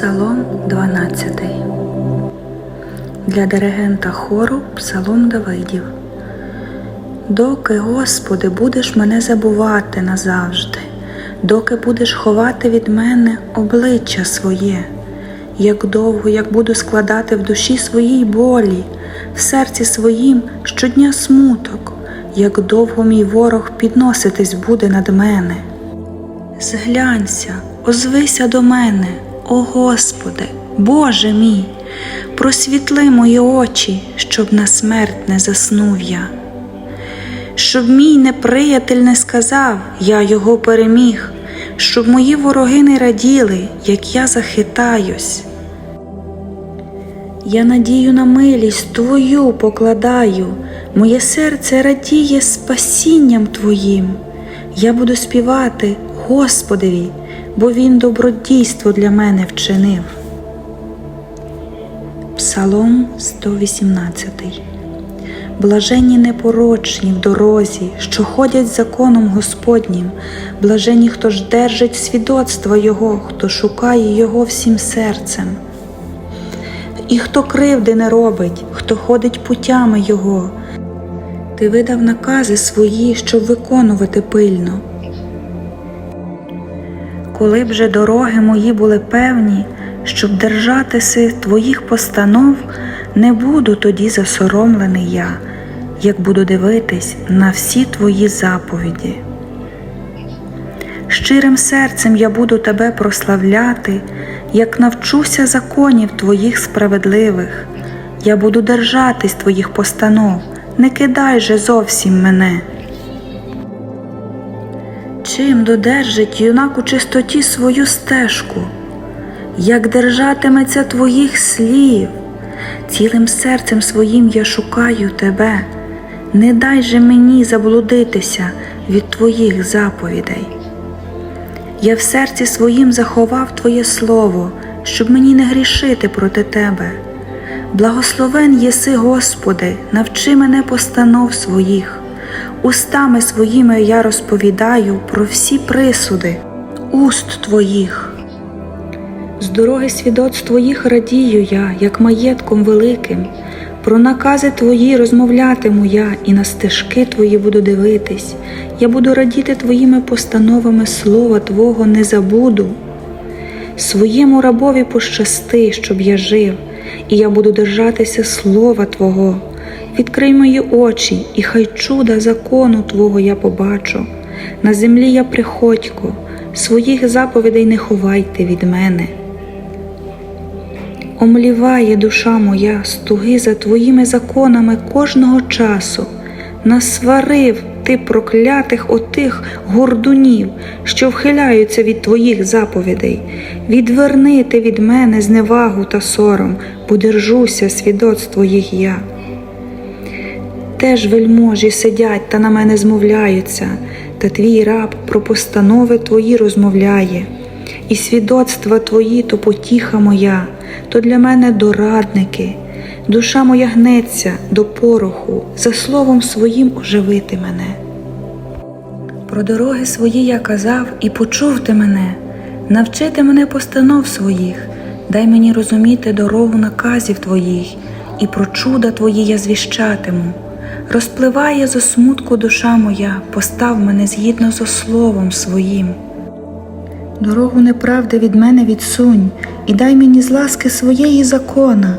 Псалом 12 Для диригента хору Псалом Давидів. Доки, Господи, будеш мене забувати назавжди, доки будеш ховати від мене обличчя своє, як довго як буду складати в душі своїй болі, в серці своїм щодня смуток, як довго мій ворог підноситись буде над мене. Зглянься, озвися до мене, о Господи, Боже мій, просвітли мої очі, щоб на смерть не заснув я. Щоб мій неприятель не сказав, я його переміг, щоб мої вороги не раділи, як я захитаюсь. Я надію на милість Твою покладаю, моє серце радіє спасінням Твоїм. Я буду співати Господеві, бо Він добродійство для мене вчинив. Псалом 118 Блаженні непорочні в дорозі, що ходять законом Господнім, блаженні, хто ж держить свідоцтва Його, хто шукає Його всім серцем. І хто кривди не робить, хто ходить путями Його, ти видав накази свої, щоб виконувати пильно. Коли б же дороги мої були певні, щоб держатися твоїх постанов, не буду тоді засоромлений я, як буду дивитись на всі твої заповіді. Щирим серцем я буду тебе прославляти, як навчуся законів твоїх справедливих, я буду держатись твоїх постанов, не кидай же зовсім мене. Чим додержить юнак у чистоті свою стежку, як держатиметься твоїх слів, цілим серцем своїм я шукаю тебе, не дай же мені заблудитися від твоїх заповідей. Я в серці своїм заховав Твоє Слово, щоб мені не грішити проти Тебе. Благословен єси, Господи, навчи мене постанов своїх. Устами своїми я розповідаю про всі присуди, уст Твоїх. З дороги свідоцтв Твоїх радію я, як маєтком великим. Про накази Твої розмовлятиму я, і на стежки Твої буду дивитись. Я буду радіти Твоїми постановами слова Твого не забуду. Своєму рабові пощасти, щоб я жив, і я буду держатися слова Твого. Відкрий мої очі, і хай чуда закону Твого я побачу. На землі я приходько, своїх заповідей не ховайте від мене. Омліває душа моя стуги за твоїми законами кожного часу, насварив ти проклятих отих гордунів, що вхиляються від твоїх заповідей, відверни ти від мене зневагу та сором, бо держуся свідоцтв твоїх я. Теж вельможі сидять та на мене змовляються, та твій раб про постанови твої розмовляє, і свідоцтва твої то потіха моя, то для мене дорадники. Душа моя гнеться до пороху, за словом своїм оживити мене. Про дороги свої я казав і почув ти мене, навчити мене постанов своїх, дай мені розуміти дорогу наказів твоїх, і про чуда твої я звіщатиму. Розпливає зо смутку душа моя, постав мене згідно зо словом своїм. Дорогу неправди від мене відсунь, і дай мені з ласки своєї закона.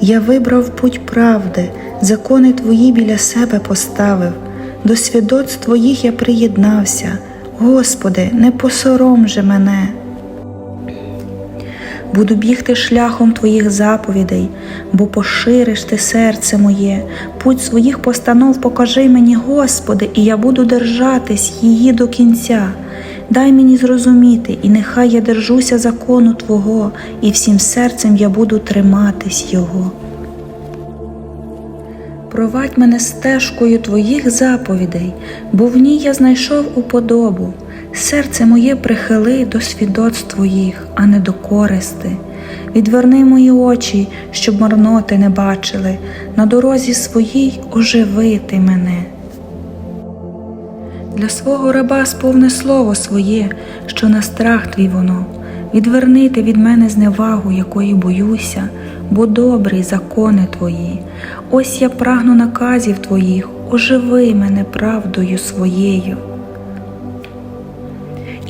Я вибрав путь правди, закони твої біля себе поставив, до свідоцтв твоїх я приєднався. Господи, не посором же мене. Буду бігти шляхом Твоїх заповідей, бо пошириш ти серце моє, путь своїх постанов покажи мені, Господи, і я буду держатись її до кінця. Дай мені зрозуміти, і нехай я держуся закону Твого, і всім серцем я буду триматись Його. Провадь мене стежкою Твоїх заповідей, бо в ній я знайшов уподобу. Серце моє прихили до свідоцтв Твоїх, а не до користи. Відверни мої очі, щоб марноти не бачили, на дорозі своїй оживити мене. Для свого раба сповни слово своє, що на страх твій воно, відвернити від мене зневагу, якої боюся, бо добрі закони твої. Ось я прагну наказів твоїх, оживи мене правдою своєю.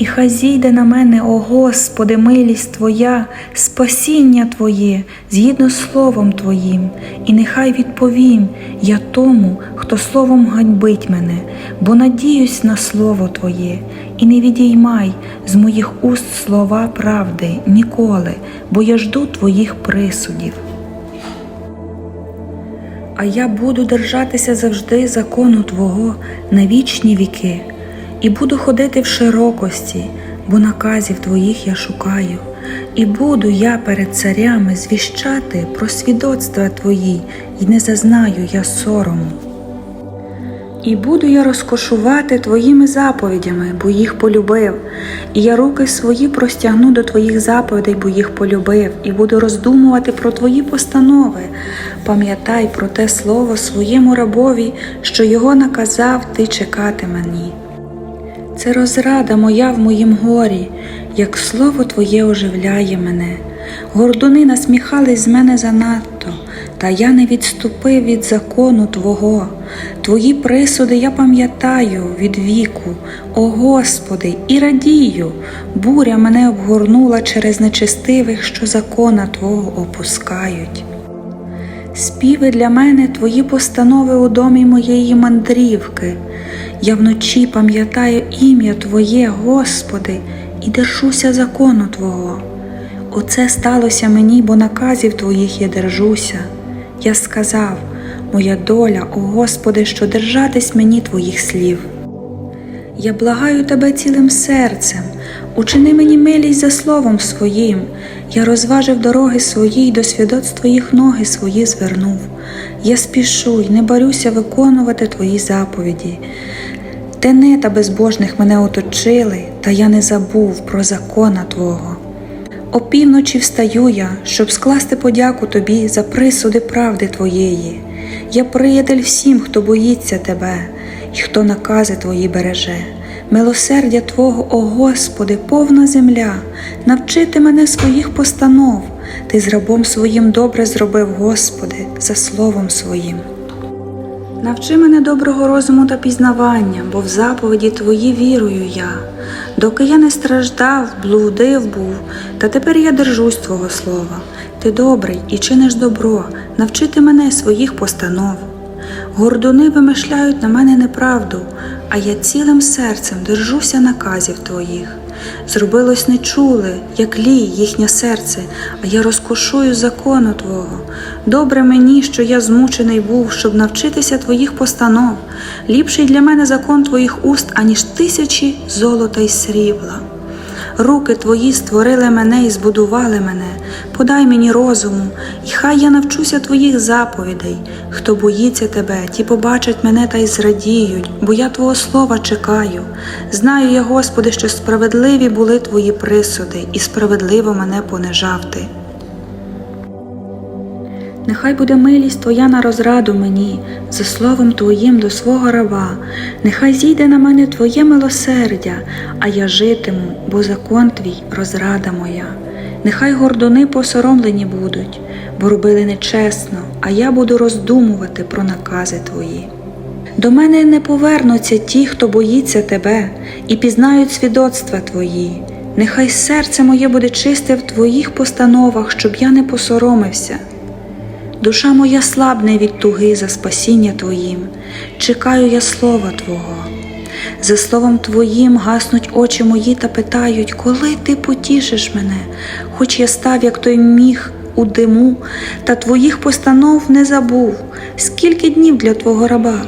І хай зійде на мене, о Господи, милість Твоя, спасіння Твоє, згідно Словом Твоїм, і нехай відповім я тому, хто словом ганьбить мене, бо надіюсь на Слово Твоє, і не відіймай з моїх уст слова правди ніколи, бо я жду Твоїх присудів. А я буду держатися завжди закону Твого на вічні віки, і буду ходити в широкості, бо наказів Твоїх я шукаю, і буду я перед царями звіщати про свідоцтва Твої, і не зазнаю я сорому. І буду я розкошувати Твоїми заповідями, бо їх полюбив, і я руки свої простягну до Твоїх заповідей, бо їх полюбив, і буду роздумувати про Твої постанови. Пам'ятай про те слово своєму рабові, що його наказав ти чекати мені. Це розрада моя в моїм горі, як слово Твоє оживляє мене. Гордуни насміхались з мене занадто, та я не відступив від закону Твого. Твої присуди я пам'ятаю від віку, о Господи, і радію, буря мене обгорнула через нечестивих, що закона Твого опускають. Співи для мене твої постанови у домі моєї мандрівки. Я вночі пам'ятаю ім'я Твоє, Господи, і держуся закону Твого. Оце сталося мені, бо наказів Твоїх я держуся. Я сказав, моя доля, о Господи, що держатись мені Твоїх слів. Я благаю тебе цілим серцем, учини мені милість за словом своїм. Я розважив дороги свої й до свідоцтв твоїх ноги свої звернув. Я спішу й не барюся виконувати твої заповіді. Тенета безбожних мене оточили, та я не забув про закона Твого. Опівночі встаю я, щоб скласти подяку тобі за присуди правди Твоєї. Я приятель всім, хто боїться тебе, і хто накази Твої береже. Милосердя Твого, о Господи, повна земля, навчити мене своїх постанов. Ти з рабом своїм добре зробив, Господи, за словом своїм. Навчи мене доброго розуму та пізнавання, бо в заповіді Твої вірую я. Доки я не страждав, блудив був, та тепер я держусь Твого слова. Ти добрий і чиниш добро, навчити мене своїх постанов. Гордуни вимишляють на мене неправду, а я цілим серцем держуся наказів Твоїх. Зробилось нечуле, як лій їхнє серце, а я розкошую закону Твого. Добре мені, що я змучений був, щоб навчитися Твоїх постанов. Ліпший для мене закон Твоїх уст, аніж тисячі золота й срібла. Руки твої створили мене і збудували мене, подай мені розуму, і хай я навчуся твоїх заповідей. Хто боїться тебе, ті побачать мене та й зрадіють, бо я Твого слова чекаю. Знаю я, Господи, що справедливі були твої присуди, і справедливо мене понижав ти. Нехай буде милість Твоя на розраду мені, за словом Твоїм до свого раба, нехай зійде на мене Твоє милосердя, а я житиму, бо закон Твій розрада моя. Нехай гордуни посоромлені будуть, бо робили нечесно, а я буду роздумувати про накази Твої. До мене не повернуться ті, хто боїться Тебе, і пізнають свідоцтва Твої. Нехай серце моє буде чисте в Твоїх постановах, щоб я не посоромився. Душа моя слабне від туги за спасіння Твоїм, чекаю я слова Твого. За словом Твоїм гаснуть очі мої та питають, коли ти потішиш мене, хоч я став, як той міг у диму, та Твоїх постанов не забув, скільки днів для Твого раба.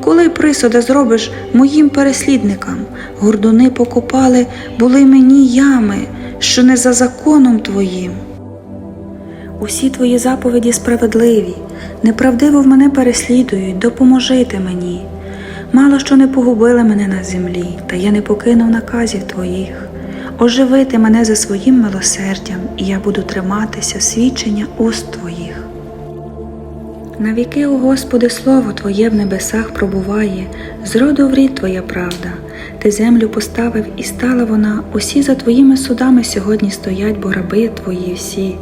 Коли присуди зробиш моїм переслідникам, гордуни покопали, були мені ями, що не за законом Твоїм. Усі твої заповіді справедливі, неправдиво в мене переслідують, допоможите мені. Мало що не погубили мене на землі, та я не покинув наказів твоїх. Оживити мене за своїм милосердям, і я буду триматися свідчення уст твоїх. Навіки, о Господи, слово Твоє в небесах пробуває, з роду в рід Твоя правда. Ти землю поставив і стала вона, усі за Твоїми судами сьогодні стоять, бо раби Твої всі.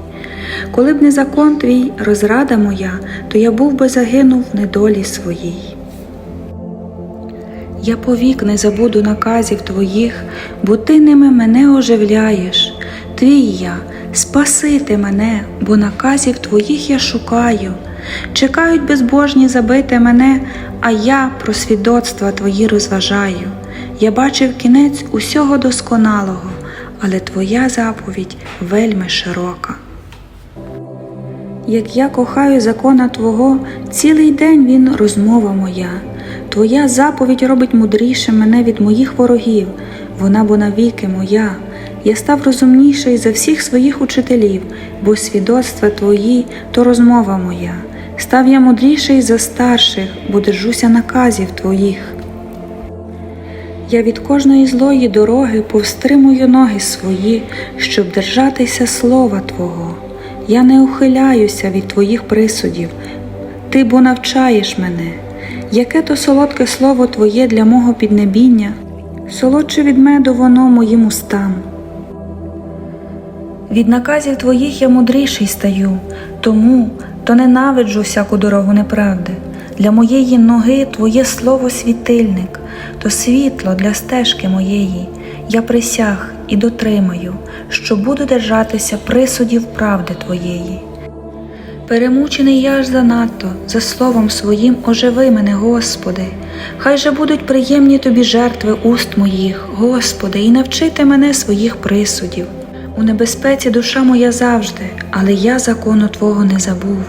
Коли б не закон Твій, розрада моя, то я був би загинув в недолі своїй. Я повік не забуду наказів Твоїх, бо Ти ними мене оживляєш. Твій я, спаси ти мене, бо наказів Твоїх я шукаю. Чекають безбожні забити мене, а я про свідоцтва Твої розважаю. Я бачив кінець усього досконалого, але Твоя заповідь вельми широка. Як я кохаю закона Твого, цілий день він розмова моя. Твоя заповідь робить мудрішим мене від моїх ворогів, вона бо навіки моя. Я став розумніший за всіх своїх учителів, бо свідоцтва Твої то розмова моя. Став я мудріший за старших, бо держуся наказів Твоїх. Я від кожної злої дороги повстримую ноги свої, щоб держатися слова Твого. Я не ухиляюся від Твоїх присудів, Ти бо навчаєш мене. Яке то солодке слово Твоє для мого піднебіння, солодше від меду воно моїм устам. Від наказів Твоїх я мудріший стаю, тому то ненавиджу всяку дорогу неправди. Для моєї ноги Твоє слово світильник, то світло для стежки моєї. Я присяг і дотримаю, що буду держатися присудів правди Твоєї. Перемучений я аж занадто, за словом своїм оживи мене, Господи. Хай же будуть приємні тобі жертви уст моїх, Господи, і навчити мене своїх присудів. У небезпеці душа моя завжди, але я закону Твого не забув.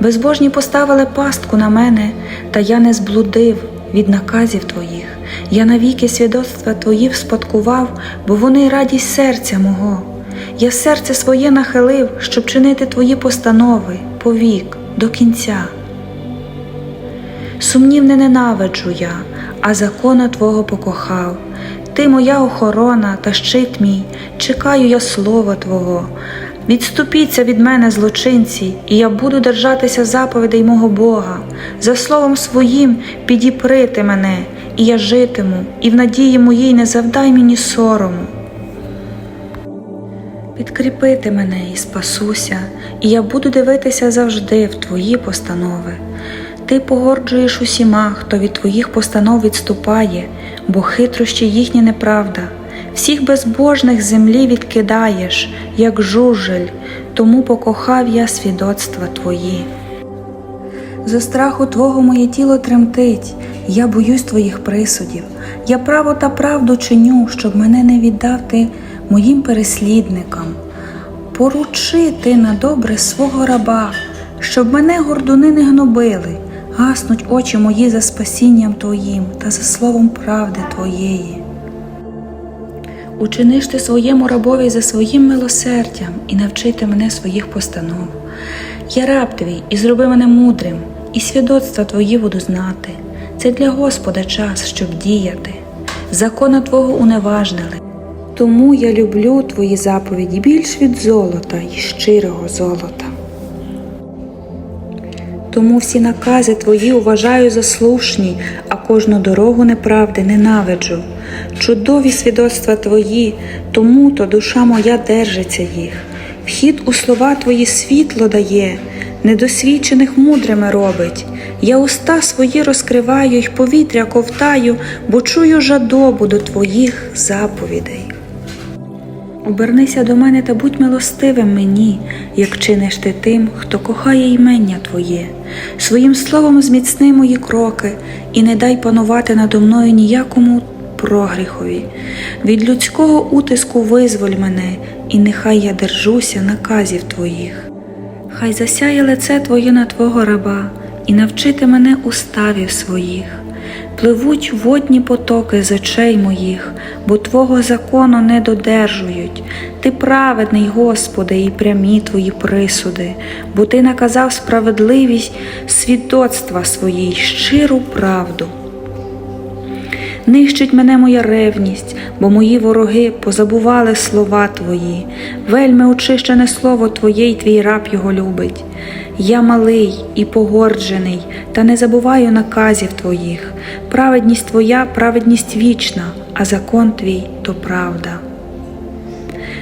Безбожні поставили пастку на мене, та я не зблудив від наказів Твоїх. Я навіки свідоцтва Твої вспадкував, бо вони радість серця мого. Я серце своє нахилив, щоб чинити Твої постанови повік до кінця. Сумнів не ненавиджу я, а закона Твого покохав. Ти моя охорона та щит мій, чекаю я слова Твого. Відступіться від мене, злочинці, і я буду держатися заповідей мого Бога. За словом своїм підіприти мене, і я житиму, і в надії моїй не завдай мені сорому. Підкріпити мене і спасуся, і я буду дивитися завжди в Твої постанови. Ти погорджуєш усіма, хто від Твоїх постанов відступає, бо хитрощі їхні неправда. Всіх безбожних землі відкидаєш, як жужель, тому покохав я свідоцтва Твої. За страху Твого моє тіло тремтить, я боюсь Твоїх присудів. Я право та правду чиню, щоб мене не віддав ти моїм переслідникам. Поручи ти на добре свого раба, щоб мене гордуни не гнобили, гаснуть очі мої за спасінням Твоїм та за словом правди Твоєї. Учиниш ти своєму рабові за своїм милосердям і навчити мене своїх постанов. Я раб твій, і зроби мене мудрим, і свідоцтва твої буду знати. Це для Господа час, щоб діяти. Закона Твого уневажнили. Тому я люблю Твої заповіді більш від золота і щирого золота. Тому всі накази Твої вважаю за слушні, а кожну дорогу неправди ненавиджу. Чудові свідоцтва Твої, тому то душа моя держиться їх. Вхід у слова Твої світло дає, недосвідчених мудрими робить. Я уста свої розкриваю й повітря ковтаю, бо чую жадобу до Твоїх заповідей. Обернися до мене та будь милостивим мені, як чиниш ти тим, хто кохає ймення Твоє. Своїм словом зміцни мої кроки, і не дай панувати надо мною ніякому прогріхові. Від людського утиску визволь мене, і нехай я держуся наказів Твоїх. Хай засяє лице Твоє на Твого раба, і навчити мене уставів своїх. Пливуть водні потоки з очей моїх, бо Твого закону не додержують. Ти праведний, Господи, і прямі Твої присуди, бо Ти наказав справедливість свідоцтва свої й щиру правду. Нищить мене моя ревність, бо мої вороги позабували слова Твої, вельми очищене слово Твоє, й твій раб його любить. Я малий і погорджений, та не забуваю наказів Твоїх. Праведність Твоя, праведність вічна, а закон Твій то правда.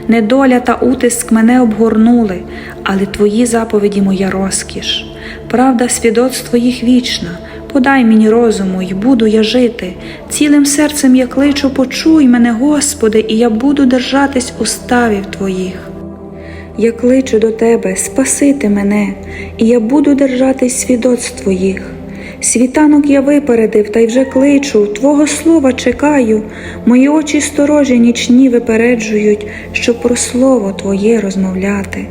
Недоля та утиск мене обгорнули, але Твої заповіді моя розкіш. Правда свідоцтво їх вічна. Подай мені розуму, і буду я жити. Цілим серцем я кличу, почуй мене, Господи, і я буду держатись уставів Твоїх. Я кличу до Тебе, спасити мене, і я буду держатись свідоцтв Твоїх. Світанок я випередив, та й вже кличу, Твого слова чекаю, мої очі сторожі нічні випереджують, щоб про слово Твоє розмовляти.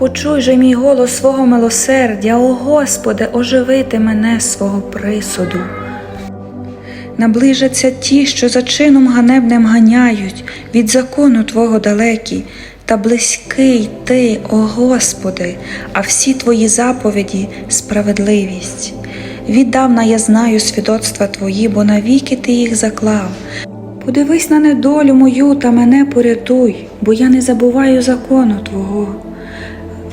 Почуй же мій голос свого милосердя, о Господи, оживити мене свого присуду. Наближаться ті, що за чином ганебним ганяють, від закону Твого далекі, та близький Ти, о Господи, а всі Твої заповіді справедливість. Віддавна я знаю свідоцтва Твої, бо навіки Ти їх заклав. Подивись на недолю мою та мене порятуй, бо я не забуваю закону Твого.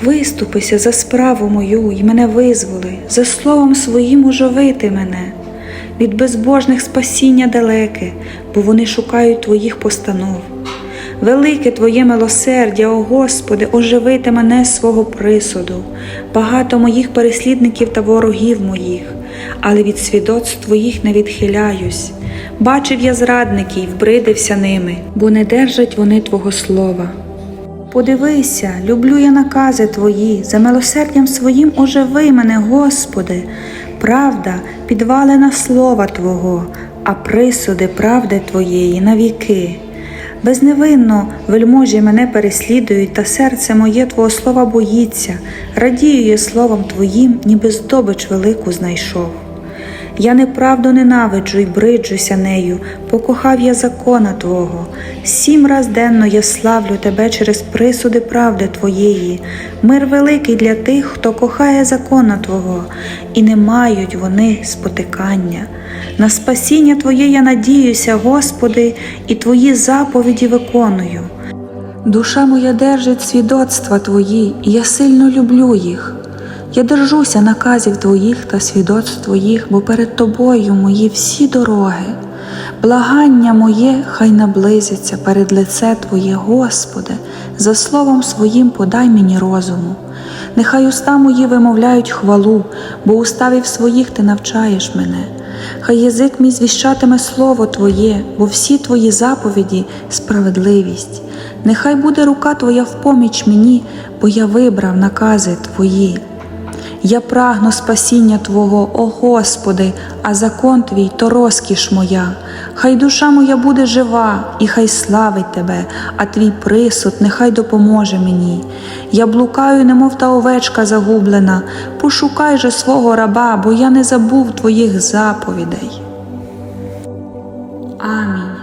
Виступися за справу мою і мене визволи, за словом своїм оживити мене, від безбожних спасіння далеке, бо вони шукають Твоїх постанов. Велике Твоє милосердя, о Господи, оживити мене свого присуду, багато моїх переслідників та ворогів моїх, але від свідоцтв Твоїх не відхиляюсь. Бачив я зрадників, вбридився ними, бо не держать вони Твого слова. Подивися, люблю я накази Твої, за милосердям своїм оживи мене, Господи, правда, підвалена слова Твого, а присуди правди Твоєї навіки. Безневинно вельможі мене переслідують, та серце моє Твого слова боїться, радію я словом Твоїм, ніби здобич велику знайшов. Я неправду ненавиджу й бриджуся нею, покохав я закона Твого. Сім раз денно я славлю Тебе через присуди правди Твоєї, мир великий для тих, хто кохає закона Твого, і не мають вони спотикання. На спасіння Твоє я надіюся, Господи, і Твої заповіді виконую. Душа моя держить свідоцтва Твої, і я сильно люблю їх. Я держуся наказів Твоїх та свідоцтв Твоїх, бо перед Тобою мої всі дороги. Благання моє хай наблизиться перед лице Твоє, Господи, за словом своїм подай мені розуму. Нехай уста мої вимовляють хвалу, бо уставів своїх ти навчаєш мене. Хай язик мій звіщатиме слово Твоє, бо всі Твої заповіді справедливість. Нехай буде рука Твоя в поміч мені, бо я вибрав накази Твої. Я прагну спасіння Твого, о Господи, а закон Твій то розкіш моя. Хай душа моя буде жива, і хай славить Тебе, а Твій присуд нехай допоможе мені. Я блукаю, немов та овечка загублена, пошукай же свого раба, бо я не забув Твоїх заповідей. Амінь.